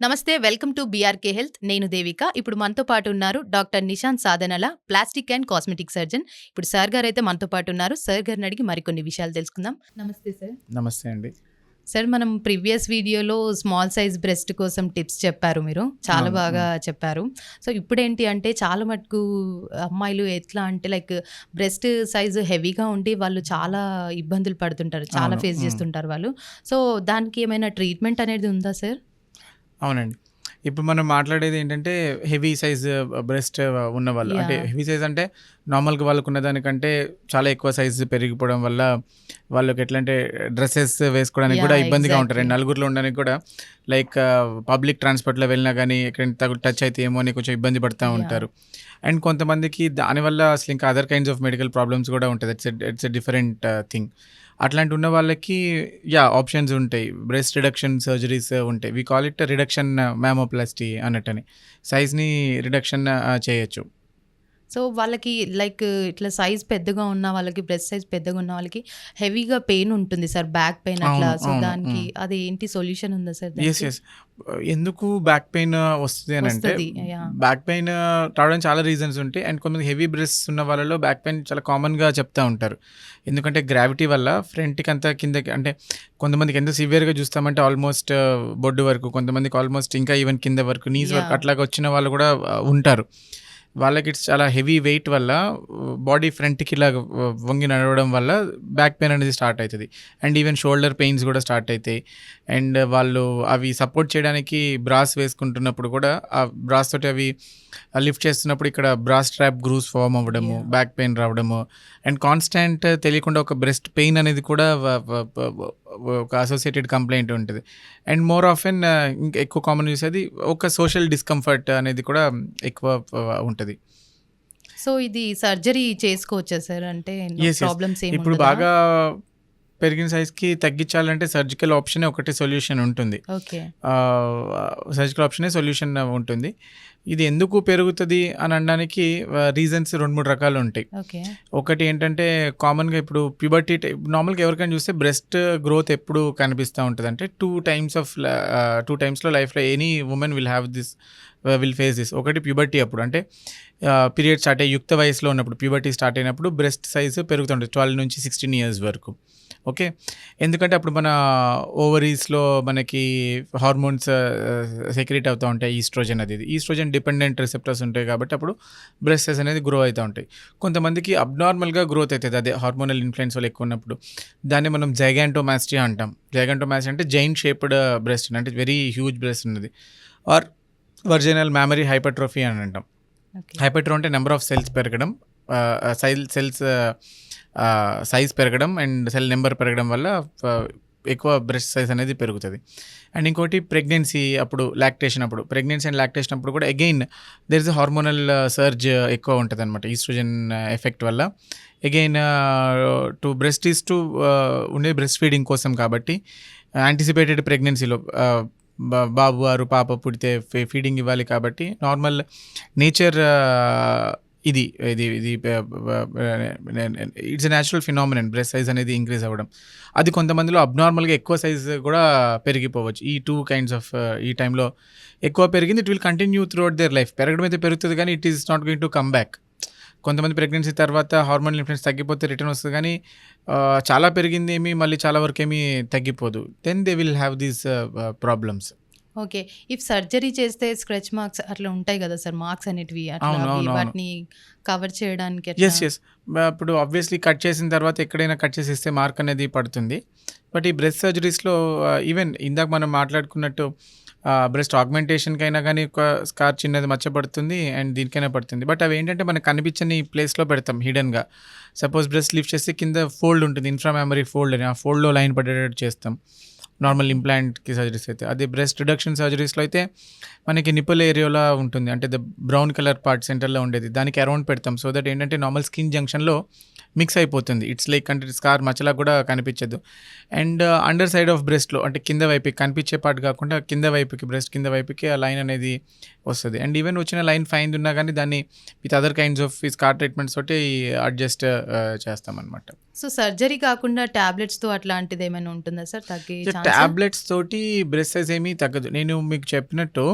నమస్తే welcome to BRK health. నేను దేవిక. ఇప్పుడు మనతో పాటు ఉన్నారు doctor Nishant సాధనల plastic and cosmetic surgeon. ఇప్పుడు సార్ గారు అయితే మనతో పాటు ఉన్నారు. సార్ గారిని అడిగి మరికొన్ని విషయాలు తెలుసుకుందాం. నమస్తే సార్. నమస్తే అండి. సార్ మనం ప్రీవియస్ వీడియోలో స్మాల్ సైజ్ బ్రెస్ట్ కోసం టిప్స్ చెప్పారు మీరు. చాలా బాగా చెప్పారు. సో ఇప్పుడేంటి అంటే చాలా మటుకు అమ్మాయిలు ఎట్లా అంటే లైక్ బ్రెస్ట్ సైజ్ హెవీగా ఉండి వాళ్ళు చాలా ఇబ్బందులు పడుతుంటారు. చాలా ఫేస్. చేస్తుంటారు వాళ్ళు. సో దానికి ఏమైనా ట్రీట్మెంట్ అనేది ఉందా సార్? అవునండి ఇప్పుడు మనం మాట్లాడేది ఏంటంటే హెవీ సైజ్ బ్రెస్ట్ ఉన్న వాళ్ళు అంటే. హెవీ సైజ్ అంటే నార్మల్గా వాళ్ళకు ఉన్న దానికంటే చాలా ఎక్కువ సైజ్ పెరిగిపోవడం వల్ల వాళ్ళకి ఎట్లా అంటే డ్రెస్సెస్ వేసుకోవడానికి కూడా ఇబ్బందిగా ఉంటారు. నలుగురిలో ఉండడానికి కూడా లైక్ పబ్లిక్ ట్రాన్స్పోర్ట్లో వెళ్ళినా కానీ ఎక్కడ తగు టచ్ అయితే ఏమో అని కొంచెం ఇబ్బంది పడుతూ. ఉంటారు అండ్ కొంతమందికి దానివల్ల అసలు ఇంకా other kinds of medical problems కూడా ఉంటుంది it's it's a different thing అట్లాంటి ఉన్న వాళ్ళకి యా ఆప్షన్స్ ఉంటాయి. బ్రెస్ట్ రిడక్షన్ సర్జరీస్ ఉంటాయి. We call it reduction mammoplasty అన్నట్టని. సైజ్ని రిడక్షన్ uh, చేయొచ్చు. సో వాళ్ళకి లైక్ ఇట్లా సైజ్ పెద్దగా ఉన్న వాళ్ళకి బ్రెస్ట్ సైజ్ పెద్దగా ఉన్న వాళ్ళకి హెవీగా పెయిన్ ఉంటుంది సార్ బ్యాక్ పెయిన్ అట్లా సో దానికి. అది ఏంటి సొల్యూషన్ ఉందా సార్ ఎస్ ఎస్ ఎందుకు బ్యాక్ పెయిన్ వస్తుంది అని అంటే. బ్యాక్ పెయిన్ రావడానికి చాలా రీజన్స్ ఉంటాయి అండ్ కొంతమంది హెవీ బ్రెస్ట్ ఉన్న వాళ్ళలో బ్యాక్ పెయిన్ చాలా కామన్గా చెప్తా ఉంటారు ఎందుకంటే గ్రావిటీ వల్ల ఫ్రంట్కి అంతా కిందకి అంటే కొంతమందికి ఎంత సివియర్గా చూస్తామంటే ఆల్మోస్ట్ బొడ్డు వరకు కొంతమందికి ఆల్మోస్ట్ ఇంకా ఈవెన్ కింద వరకు నీస్ వరకు. అట్లాగా వచ్చిన వాళ్ళు కూడా ఉంటారు వాళ్ళకి ఇట్స్ చాలా హెవీ వెయిట్ వల్ల బాడీ ఫ్రంట్కి ఇలా వంగి నడవడం వల్ల బ్యాక్ పెయిన్ అనేది స్టార్ట్ అవుతుంది అండ్ ఈవెన్ షోల్డర్ పెయిన్స్ కూడా స్టార్ట్ అవుతాయి అండ్ వాళ్ళు అవి సపోర్ట్ చేయడానికి బ్రాస్ వేసుకుంటున్నప్పుడు కూడా ఆ బ్రాస్ తోటి అవి లిఫ్ట్ చేస్తున్నప్పుడు ఇక్కడ బ్రాస్ ట్రాప్ గ్రూస్ ఫామ్ అవ్వడము. బ్యాక్ పెయిన్ రావడము. అండ్ కాన్స్టాంట్ తెలియకుండా ఒక బ్రెస్ట్ పెయిన్ అనేది కూడా ఒక అసోసియేటెడ్ కంప్లైంట్ ఉంటుంది. అండ్ మోర్ ఆఫెన్ ఇంకా ఎక్కువ కామన్ చూసేది ఒక సోషల్ డిస్కంఫర్ట్ అనేది కూడా ఎక్కువ ఉంటుంది. సో ఇది సర్జరీ చేసుకోవచ్చా సార్ అంటే. ప్రాబ్లమ్స్ ఇప్పుడు బాగా పెరిగిన సైజ్కి తగ్గించాలంటే సర్జికల్ ఆప్షన్ ఒకటి సొల్యూషన్ ఉంటుంది. సర్జికల్ ఆప్షనే సొల్యూషన్ ఉంటుంది. ఇది ఎందుకు పెరుగుతుంది అని అనడానికి రీజన్స్ రెండు మూడు రకాలు ఉంటాయి. ఒకటి ఏంటంటే కామన్గా ఇప్పుడు ప్యూబర్టీ నార్మల్గా ఎవరికైనా చూస్తే బ్రెస్ట్ గ్రోత్ ఎప్పుడు కనిపిస్తూ ఉంటుంది అంటే టూ టైమ్స్ ఆఫ్ టూ టైమ్స్లో లైఫ్లో any women will have this will face this ఒకటి ప్యూబర్టీ అప్పుడు. అంటే uh, పీరియడ్ స్టార్ట్ అయ్యి యుక్త వయసులో ఉన్నప్పుడు ప్యూబర్టీ స్టార్ట్ అయినప్పుడు బ్రెస్ట్ సైజు పెరుగుతుంటుంది ట్వెల్వ్ నుంచి సిక్స్టీన్ ఇయర్స్ వరకు. ఓకే ఎందుకంటే అప్పుడు మన ఓవరీస్లో మనకి హార్మోన్స్ సెక్రేట్ అవుతూ ఉంటాయి ఈస్ట్రోజన్ అది ఈస్ట్రోజన్ డిపెండెంట్ రిసెప్టర్స్ ఉంటాయి కాబట్టి అప్పుడు బ్రెస్ట్ సైజ్ అనేది గ్రో అవుతూ ఉంటాయి. కొంతమందికి అబ్నార్మల్గా గ్రోత్ అవుతుంది. అదే హార్మోనల్ ఇన్ఫ్లుయెన్స్ వల్ల ఎక్కువ ఉన్నప్పుడు. దాన్ని మనం జైగాంటోమాస్టీ అంటాం. జైగాంటోమాస్టీ అంటే జైన్ షేప్డ్ బ్రెస్ట్ అంటే వెరీ హ్యూజ్ బ్రెస్ట్ ఉన్నది. ఆర్ వర్జినల్ మ్యామరీ హైపర్ట్రోఫీ అని అంటాం. హైపర్ట్రో అంటే నెంబర్ ఆఫ్ సెల్స్ పెరగడం సైల్ సెల్స్ సైజ్ పెరగడం అండ్ సెల్ నెంబర్ పెరగడం వల్ల ఎక్కువ బ్రెస్ట్ సైజ్ అనేది పెరుగుతుంది. అండ్ ఇంకోటి ప్రెగ్నెన్సీ అప్పుడు లాక్టేషన్ అప్పుడు ప్రెగ్నెన్సీ అండ్ లాక్టేషన్ అప్పుడు కూడా again there is hormonal surge ఎక్కువ ఉంటుంది అనమాట ఈస్ట్రోజన్ ఎఫెక్ట్ వల్ల. Again to breast is to ఉండే బ్రెస్ట్ ఫీడింగ్ కోసం కాబట్టి యాంటిసిపేటెడ్ ప్రెగ్నెన్సీలో బాబు వారు పాప పుడితే ఫీడింగ్ ఇవ్వాలి కాబట్టి నార్మల్ నేచర్ ఇది ఇది ఇది it's natural phenomenon breast size అనేది ఇంక్రీజ్ అవ్వడం. అది కొంతమందిలో అబ్నార్మల్గా ఎక్కువ సైజ్ కూడా పెరిగిపోవచ్చు. ఈ టూ కైండ్స్ ఆఫ్ ఈ టైంలో ఎక్కువ పెరిగింది. It will continue throughout their life. పెరగడం అయితే పెరుగుతుంది కానీ it is not going to come back. కొంతమంది ప్రెగ్నెన్సీ తర్వాత హార్మోన్ ఇన్ఫ్లుయెన్స్ తగ్గిపోతే రిటర్న్ వస్తుంది కానీ చాలా పెరిగింది ఏమి మళ్ళీ చాలా వరకు ఏమీ తగ్గిపోదు. Then they will have these problems okay. If surgery చేస్తే స్క్రెచ్ మార్క్స్ అట్లా ఉంటాయి కదా సార్ మార్క్స్ అనేటివి. వాటిని కవర్ చేయడానికి ఎస్ ఎస్ ఇప్పుడు ఆబ్వియస్లీ కట్ చేసిన తర్వాత ఎక్కడైనా కట్ చేసేస్తే మార్క్ అనేది పడుతుంది. బట్ ఈ బ్రెస్ట్ సర్జరీస్లో ఈవెన్ ఇందాక మనం మాట్లాడుకున్నట్టు బ్రెస్ట్ ఆగ్మెంటేషన్కి అయినా కానీ ఒక స్కార్ చిన్నది మచ్చ పడుతుంది అండ్ దీనికైనా పడుతుంది. బట్ అవి ఏంటంటే మనకు కనిపించని ప్లేస్లో పెడతాం హిడెన్గా సపోజ్ బ్రెస్ట్ లిఫ్ట్ చేస్తే కింద ఫోల్డ్ ఉంటుంది ఇన్ఫ్రా మెమరీ ఫోల్డ్ అని. ఆ ఫోల్డ్లో లైన్ పడేటట్టు చేస్తాం. నార్మల్ ఇంప్లాంట్కి సర్జరీస్ అయితే. అదే బ్రెస్ట్ రిడక్షన్ సర్జరీస్లో అయితే మనకి నిపుల్ ఏరియాలో ఉంటుంది. అంటే ద బ్రౌన్ కలర్ పార్ట్ సెంటర్లో ఉండేది. దానికి అరౌండ్ పెడతాం. సో దట్ ఏంటంటే నార్మల్ స్కిన్ జంక్షన్లో మిక్స్ అయిపోతుంది. ఇట్స్ లైక్ అంటే స్కార్ మచ్చలా కూడా కనిపించదు. అండ్ అండర్ సైడ్ ఆఫ్ బ్రెస్ట్లో అంటే కింద వైపుకి కనిపించే పాటు కాకుండా కింద వైపుకి బ్రెస్ట్ కింద వైపుకి ఆ లైన్ అనేది వస్తుంది. అండ్ ఈవెన్ వచ్చిన లైన్ ఫైన్ ఉన్నా కానీ దాన్ని with other kinds of scar treatments తోటి అడ్జస్ట్ చేస్తామన్నమాట. సో సర్జరీ కాకుండా టాబ్లెట్స్తో అట్లాంటిది ఏమైనా ఉంటుందా సార్? తగ్గే టాబ్లెట్స్ తోటి బ్రెస్ట్ సైజ్ ఏమీ తగ్గదు. నేను మీకు చెప్పినట్టు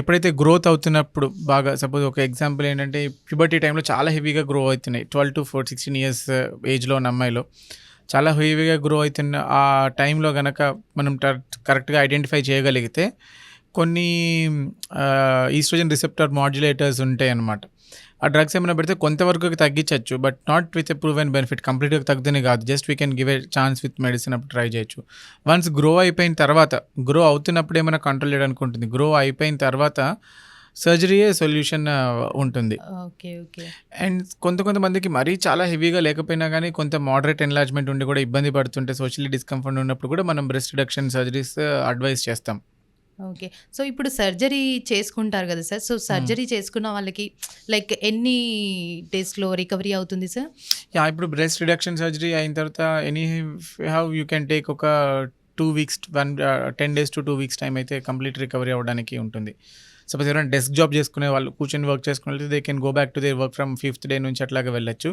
ఎప్పుడైతే గ్రోత్ అవుతున్నప్పుడు బాగా సపోజ్ ఒక ఎగ్జాంపుల్ ఏంటంటే ప్యూబర్టీ టైంలో చాలా హెవీగా గ్రో అవుతున్నాయి. Twelve to four sixteen years ఏజ్లో ఉన్న అమ్మాయిలో. చాలా హెవీగా గ్రో అవుతున్న ఆ టైంలో కనుక మనం కరెక్ట్గా ఐడెంటిఫై చేయగలిగితే కొన్ని ఈస్ట్రోజన్ రిసెప్టర్ మాడ్యులేటర్స్ ఉంటాయి అన్నమాట. ఆ డ్రగ్స్ ఏమైనా పెడితే కొంతవరకు తగ్గించవచ్చు but not with a prove and benefit. కంప్లీట్గా తగ్గుతుంది కాదు. Just we can give a chance with medicine అప్పుడు ట్రై చేయొచ్చు. వన్స్ గ్రో అయిపోయిన తర్వాత గ్రో అవుతున్నప్పుడు ఏమైనా కంట్రోల్ చేయడానికి ఉంటుంది. గ్రో అయిపోయిన తర్వాత సర్జరీయే సొల్యూషన్ ఉంటుంది. Okay okay. అండ్ కొంత కొంతమందికి మరీ చాలా హెవీగా లేకపోయినా కానీ కొంత మోడరేట్ ఎన్లార్జ్మెంట్ ఉండి కూడా ఇబ్బంది పడుతుంటే సోషల్లీ డిస్కంఫర్ట్ ఉన్నప్పుడు కూడా మనం బ్రెస్ట్ రిడక్షన్ సర్జరీస్ అడ్వైస్ చేస్తాం. ఓకే. సో ఇప్పుడు సర్జరీ చేసుకుంటారు కదా సార్. సో సర్జరీ చేసుకున్న వాళ్ళకి లైక్ ఎన్ని డేస్లో రికవరీ అవుతుంది సార్? యా ఇప్పుడు బ్రెస్ట్ రిడక్షన్ సర్జరీ అయిన తర్వాత any have you can take ఒక two weeks one ten days to two weeks time అయితే కంప్లీట్ రికవరీ అవ్వడానికి ఉంటుంది. సపోజ్ ఎవరైనా డెస్క్ జాబ్ చేసుకునే వాళ్ళు కూర్చొని వర్క్ చేసుకునే they can go back to they work from fifth day నుంచి అట్లాగా వెళ్ళొచ్చు.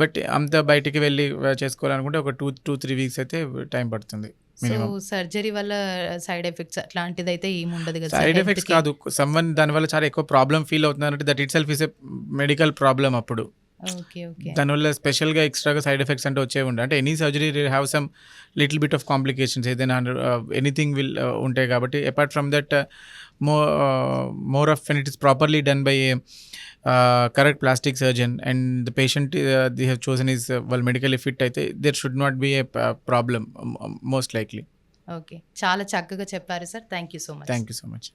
బట్ అంత బయటికి వెళ్ళి చేసుకోవాలనుకుంటే ఒక టూ టూ త్రీ వీక్స్ అయితే టైం పడుతుంది. సో సర్జరీ వల్ల సైడ్ ఎఫెక్ట్స్ అట్లాంటిది అయితే ఏమి ఉండదు కదా సైడ్ ఎఫెక్ట్స్ కాదు. సమ్వన్ దానివల్ల చాలా ఎక్కువ problem feel అవుతున్నారంటే that itself is a medical problem అప్పుడు. దానివల్ల స్పెషల్గా ఎక్స్ట్రాగా సైడ్ ఎఫెక్ట్స్ అంటే వచ్చే ఉండే అంటే any surgery have some little bit of complications ఏదైనా ఎనీథింగ్ విల్ ఉంటాయి కాబట్టి apart from that more more of when it is properly done by a correct plastic surgeon and the patient the have chosen is వాళ్ళు medical fit అయితే there should not be a problem most likely okay. చాలా చక్కగా చెప్పారు sir. Thank you so much thank you so much